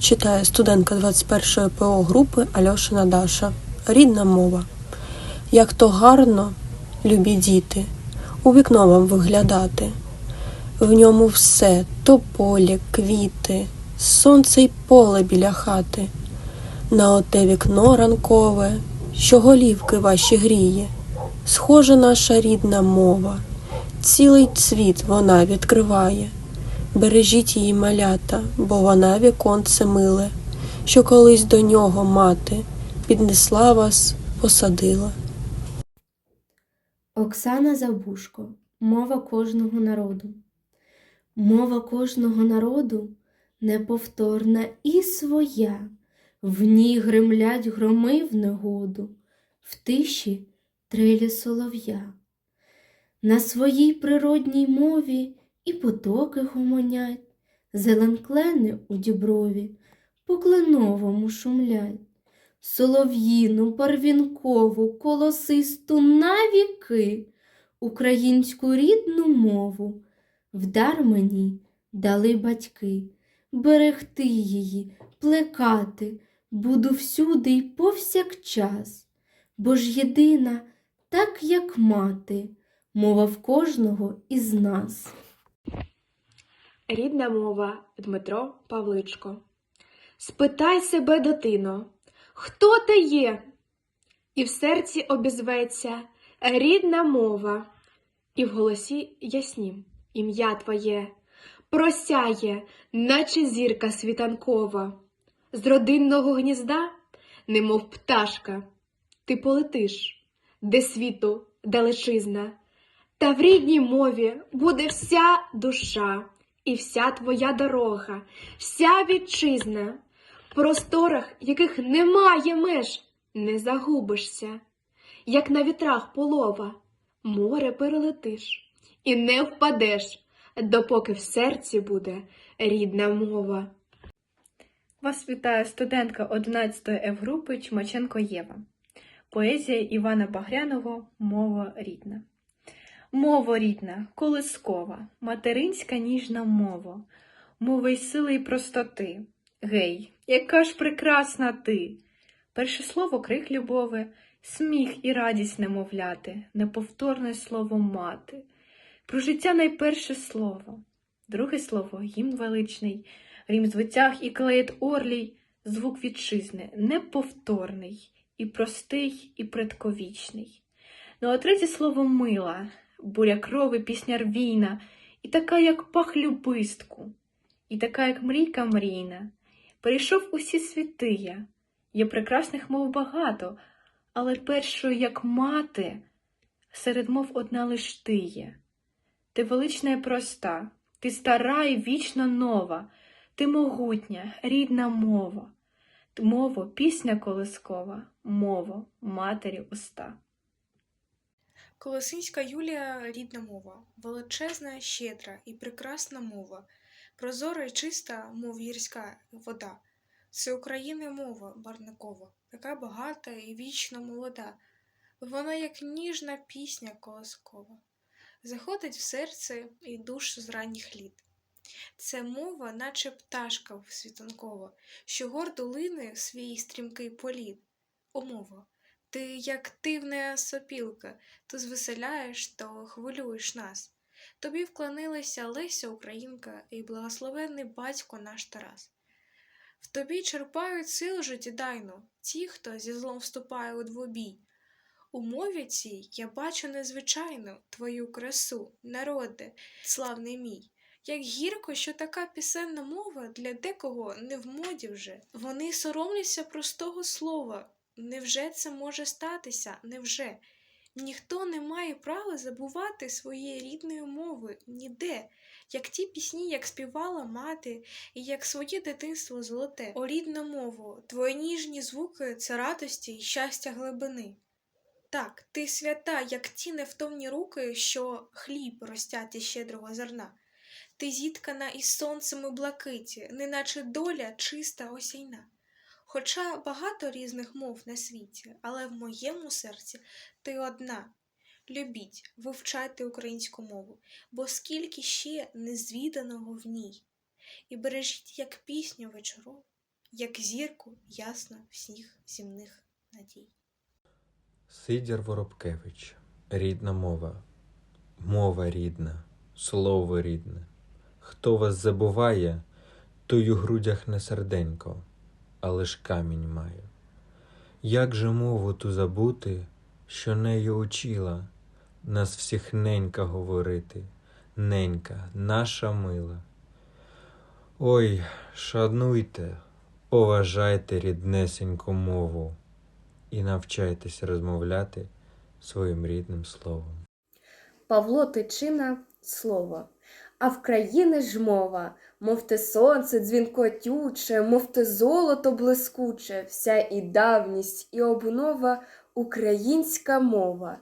читає студентка 21-ї ПО групи Альошина Даша. Рідна мова. Як то гарно, любі діти, у вікно вам виглядати. В ньому все то полі, квіти, сонце й поле біля хати. На оте вікно ранкове, що голівки ваші гріє, схожа наша рідна мова, цілий цвіт вона відкриває. Бережіть її малята, бо вона віконце миле, що колись до нього мати піднесла вас, посадила. Оксана Забушко. Мова кожного народу. Мова кожного народу неповторна і своя. В ній гремлять громи в негоду, в тиші трелі солов'я. На своїй природній мові і потоки гомонять, зеленклени у діброві по кленовому шумлять. Солов'їну, барвінкову, колосисту навіки, українську рідну мову вдар мені дали батьки, берегти її, плекати, буду всюди й повсякчас, бо ж єдина, так як мати, мова в кожного із нас. Рідна мова Дмитро Павличко. Спитай себе, дитино, хто ти є? І в серці обізветься рідна мова, і в голосі яснім ім'я твоє просяє, наче зірка світанкова. З родинного гнізда, немов пташка, ти полетиш, де світу далечизна, та в рідній мові буде вся душа і вся твоя дорога, вся вітчизна, в просторах, яких немає меж, не загубишся, як на вітрах полова, море перелетиш і не впадеш, допоки в серці буде рідна мова. Вас вітає студентка 11 F-групи Чмаченко Єва. Поезія Івана Багряного Мова рідна. Мова рідна, колискова, материнська ніжна мова, мова й сили й простоти. Гей, яка ж прекрасна ти! Перше слово крик любове, сміх і радість немовляти, неповторне слово мати. Про життя найперше слово, друге слово гімн величний, рім звитяг і клеїть орлій, звук вітчизни, неповторний, і простий, і предковічний. Ну а третє слово мила, буря крови, пісня рвійна, і така, як пах любистку, і така, як мрійка мрійна. Перейшов усі світи я, є прекрасних мов багато, але першою, як мати, серед мов одна лиш ти є. Ти велична і проста, ти стара і вічно нова, ти могутня, рідна мова, мова, пісня колискова, мова, матері уста. Колосинська Юлія рідна мова, величезна, щедра і прекрасна мова, прозора і чиста, мов гірська вода. Це України мова барникова, така багата і вічно молода. Вона, як ніжна пісня колоскова, заходить в серце і душу з ранніх літ. Це мова, наче пташка світанкова, що гордо лине свій стрімкий політ. О, мова, ти, як тивна сопілка, то звеселяєш, то хвилюєш нас. Тобі вклонилася Леся Українка і благословенний батько наш Тарас. В тобі черпають силу життєдайну ті, хто зі злом вступає у двобій. У мові цій я бачу незвичайну твою красу, народе, славний мій. Як гірко, що така пісенна мова для декого не в моді вже. Вони соромляться простого слова. Невже це може статися? Невже? Ніхто не має права забувати своєї рідної мови ніде, як ті пісні, як співала мати, і як своє дитинство золоте. О рідна мова, твої ніжні звуки це радості й щастя глибини. Так, ти свята, як ті невтомні руки, що хліб ростять щедрого зерна. Ти зіткана із сонцем і блакиті, неначе доля чиста осяйна. Хоча багато різних мов на світі, але в моєму серці ти одна. Любіть, вивчайте українську мову, бо скільки ще незвіданого в ній. І бережіть, як пісню вечору, як зірку ясно всіх земних надій. Сидір Воробкевич. Рідна мова. Мова рідна, слово рідне. Хто вас забуває, той у грудях не серденько, а лиш камінь має. Як же мову ту забути, що нею учила нас всіх ненька говорити, ненька, наша мила. Ой, шануйте, поважайте ріднесеньку мову і навчайтесь розмовляти своїм рідним словом. Павло Тичина слово. А в країни ж мова, мов те сонце дзвінкотюче, мов те золото блискуче, вся і давність, і обнова українська мова.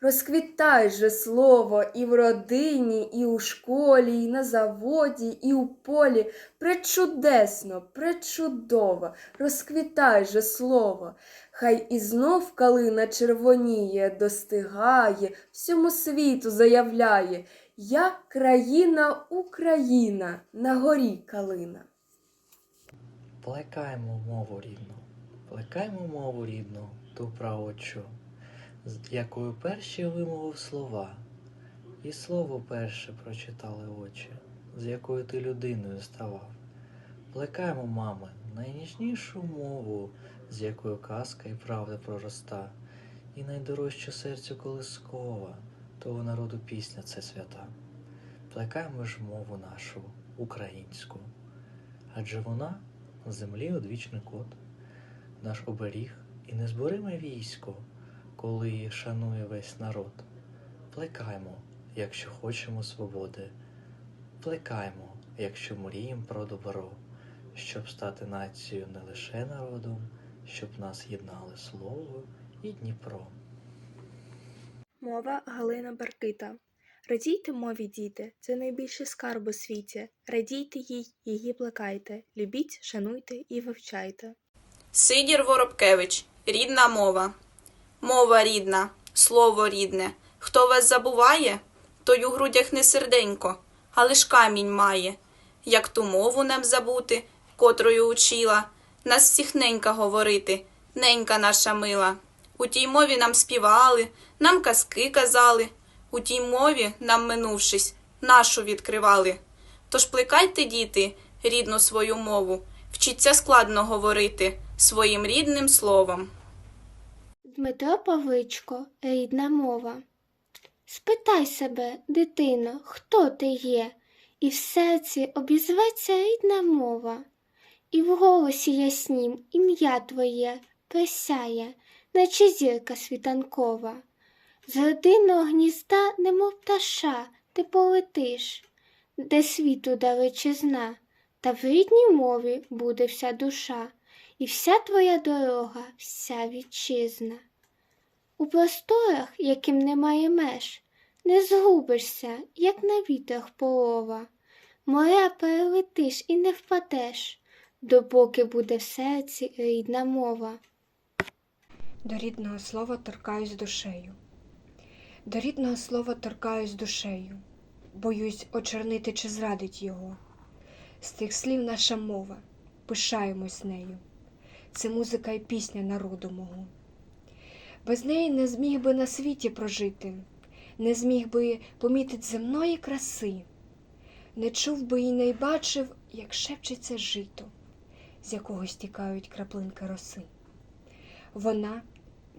Розквітай же слово і в родині, і у школі, і на заводі, і у полі. Пречудесно, пречудово, розквітай же слово. Хай і знов калина червоніє, достигає, всьому світу заявляє. Я країна Україна, на горі калина. Плекаємо мову рідну, плекаємо мову рідну, ту праотчу, з якою перші вимовив слова, і слово перше прочитали очі, з якою ти людиною ставав. Плекаємо, мами, найніжнішу мову, з якою казка і правда пророста, і найдорожчу серцю колискова, того народу пісня це свята. Плекаємо ж мову нашу, українську, адже вона землі одвічний код, наш оберіг і незбориме військо, коли шанує весь народ. Плекаймо, якщо хочемо свободи, плекаймо, якщо мріємо про добро, щоб стати нацією не лише народом, щоб нас єднали слово і Дніпро. Мова Галина Баркита. Радійте мові, діти, це найбільший скарб у світі. Радійте їй, її плекайте, любіть, шануйте і вивчайте. Сидір Воробкевич. Рідна мова. Мова рідна, слово рідне. Хто вас забуває, той у грудях не серденько, а лиш камінь має. Як ту мову нам забути, котрою учила, нас всіх ненька говорити, ненька наша мила. У тій мові нам співали, нам казки казали, у тій мові нам минувшись, нашу відкривали. Тож плекайте, діти, рідну свою мову, вчіться складно говорити своїм рідним словом. Дмитро Павличко, рідна мова. Спитай себе, дитино, хто ти є, і в серці обізветься рідна мова, і в голосі яснім ім'я твоє присяє, наче зірка світанкова. З родинного гнізда, немов пташа, ти полетиш, де світу далечизна, та в рідній мові буде вся душа і вся твоя дорога, вся вітчизна. У просторах, яким немає меж, не згубишся, як на вітрах полова, моря перелетиш і не впадеш, допоки буде в серці рідна мова. До рідного слова торкаюсь душею. До рідного слова торкаюсь душею, боюсь очернити чи зрадить його. З тих слів наша мова, пишаємось нею. Це музика і пісня народу мого. Без неї не зміг би на світі прожити, не зміг би помітить земної краси, не чув би і не бачив, як шепчеться жито, з якого стікають краплинки роси. Вона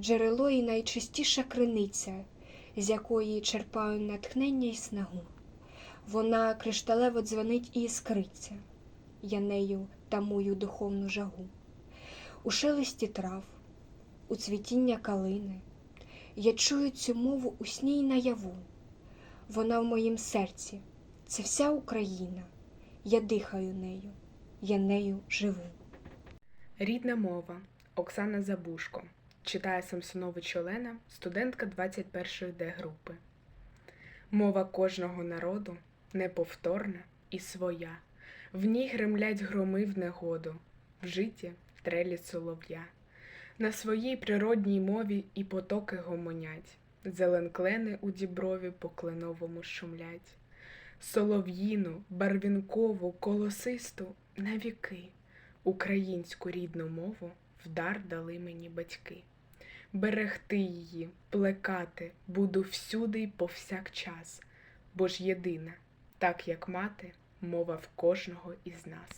джерело і найчистіша криниця, з якої черпаю натхнення й снагу. Вона кришталево дзвонить і іскриться, я нею тамую духовну жагу. У шелесті трав, у цвітіння калини, я чую цю мову у сні й наяву. Вона в моїм серці, це вся Україна. Я дихаю нею, я нею живу. Рідна мова Оксана Забушко. Читає Самсонович Олена, студентка 21-ї Д групи. Мова кожного народу неповторна і своя. В ній гремлять громи в негоду, в житті трелі солов'я. На своїй природній мові і потоки гомонять, зеленклени у діброві по кленовому шумлять. Солов'їну, барвінкову, колосисту навіки Українську рідну мову в дар дали мені батьки. Берегти її, плекати буду всюди й повсякчас, бо ж єдина, так як мати, мова в кожного із нас.